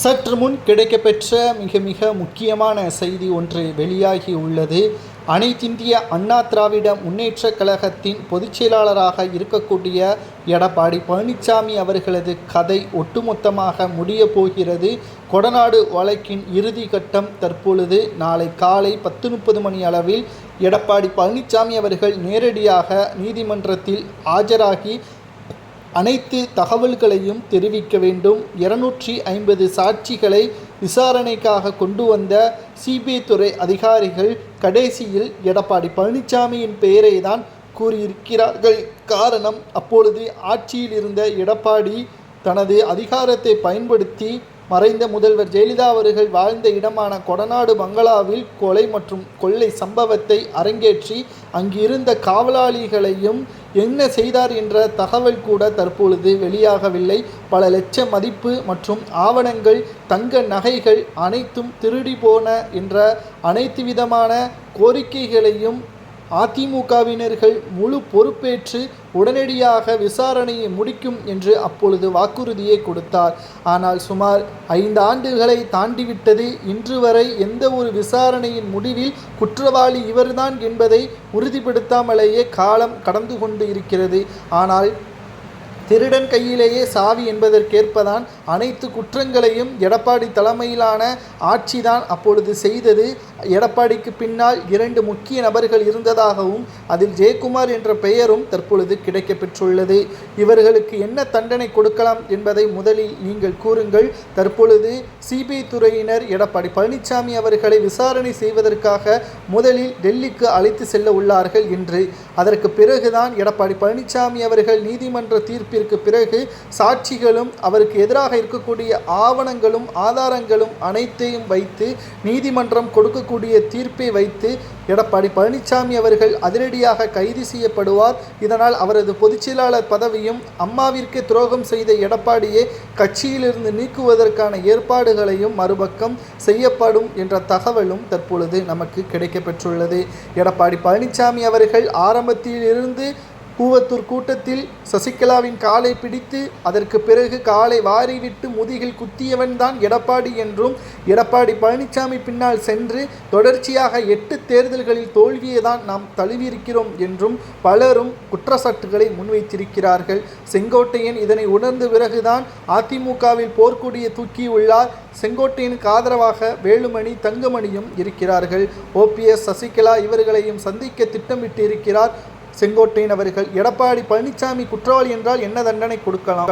சற்று முன் கிடைக்கப்பெற்ற மிக மிக முக்கியமான செய்தி ஒன்று வெளியாகி உள்ளது. அனைத்திந்திய அண்ணா திராவிட முன்னேற்ற கழகத்தின் பொதுச் செயலாளராக இருக்கக்கூடிய எடப்பாடி பழனிசாமி அவர்களது கதை ஒட்டுமொத்தமாக முடிய போகிறது. கொடநாடு வழக்கின் இறுதி கட்டம் தற்பொழுது நாளை காலை பத்து முப்பது மணி அளவில் எடப்பாடி பழனிசாமி அவர்கள் நேரடியாக நீதிமன்றத்தில் ஆஜராகி அனைத்து தகவல்களையும் தெரிவிக்க வேண்டும். இருநூற்றி ஐம்பது சாட்சிகளை விசாரணைக்காக கொண்டு வந்த சிபிஐ துறை அதிகாரிகள் கடைசியில் எடப்பாடி பழனிசாமியின் பெயரை தான் கூறியிருக்கிறார்கள். காரணம் அப்பொழுது ஆட்சியில் இருந்த எடப்பாடி தனது அதிகாரத்தை பயன்படுத்தி மறைந்த முதல்வர் ஜெயலலிதா அவர்கள் வாழ்ந்த இடமான கொடநாடு பங்களாவில் கொலை மற்றும் கொள்ளை சம்பவத்தை அரங்கேற்றி அங்கிருந்த காவலாளிகளையும் என்ன செய்தார் என்ற தகவல் கூட தற்பொழுது வெளியாகவில்லை. பல லட்ச மதிப்பு மற்றும் ஆவணங்கள் தங்க நகைகள் அனைத்தும் திருடி போன என்ற அனைத்து விதமான கோரிக்கைகளையும் அதிமுகவினர்கள் முழு பொறுப்பேற்று உடனடியாக விசாரணையை முடிக்கும் என்று அப்பொழுது வாக்குறுதியை கொடுத்தார். ஆனால் சுமார் ஐந்து ஆண்டுகளை தாண்டிவிட்டது இன்று வரை எந்த ஒரு விசாரணையின் முடிவில் குற்றவாளி இவர்தான் என்பதை உறுதிப்படுத்தாமலேயே காலம் கடந்து கொண்டு இருக்கிறது. ஆனால் திருடன் கையிலேயே சாவி என்பதற்கேற்பதான் அனைத்து குற்றங்களையும் எடப்பாடி தலைமையிலான ஆட்சிதான் அப்பொழுது செய்தது. எடப்பாடிக்கு பின்னால் இரண்டு முக்கிய நபர்கள் இருந்ததாகவும் அதில் ஜெயக்குமார் என்ற பெயரும் தற்பொழுது கிடைக்கப்பெற்றுள்ளது. இவர்களுக்கு என்ன தண்டனை கொடுக்கலாம் என்பதை முதலில் நீங்கள் கூறுங்கள். தற்பொழுது சிபிஐ துறையினர் எடப்பாடி பழனிசாமி அவர்களை விசாரணை செய்வதற்காக முதலில் டெல்லிக்கு அழைத்து செல்ல உள்ளார்கள் என்று. அதற்கு பிறகுதான் எடப்பாடி பழனிசாமி அவர்கள் நீதிமன்ற தீர்ப்பிற்கு பிறகு சாட்சிகளும் அவருக்கு எதிராக இருக்கக்கூடிய ஆவணங்களும் ஆதாரங்களும் அனைத்தையும் வைத்து நீதிமன்றம் கொடுக்கக்கூடிய தீர்ப்பை வைத்து எடப்பாடி பழனிசாமி அவர்கள் அதிரடியாக கைது செய்யப்படுவார். இதனால் அவரது பொதுச்செயலாளர் பதவியும் அம்மாவிற்கு துரோகம் செய்த எடப்பாடியை கட்சியிலிருந்து நீக்குவதற்கான ஏற்பாடுகளையும் மறுபக்கம் செய்யப்படும் என்ற தகவலும் தற்பொழுது நமக்கு கிடைக்கப்பெற்றுள்ளது. எடப்பாடி பழனிசாமி அவர்கள் ஆரம்பத்திலிருந்து கூவத்தூர் கூட்டத்தில் சசிகலாவின் காலை பிடித்து அதற்கு பிறகு காலை வாரிவிட்டு முதுகில் குத்தியவன்தான் எடப்பாடி என்றும் எடப்பாடி பழனிசாமி பின்னால் சென்று தொடர்ச்சியாக எட்டு தேர்தல்களில் தோல்வியை தான் நாம் தழுவியிருக்கிறோம் என்றும் பலரும் குற்றச்சாட்டுகளை முன்வைத்திருக்கிறார்கள். செங்கோட்டையன் இதனை உணர்ந்த பிறகுதான் அதிமுகவில் போர்க்கொடியை தூக்கியுள்ளார் செங்கோட்டையனுக்கு ஆதரவாக வேலுமணி தங்கமணியும் இருக்கிறார்கள். ஓபிஎஸ் சசிகலா இவர்களையும் சந்திக்க திட்டமிட்டு இருக்கிறார் செங்கோட்டையன் அவர்கள் எடப்பாடி பழனிசாமி குற்றவாளி என்றால் என்ன தண்டனை கொடுக்கலாம்?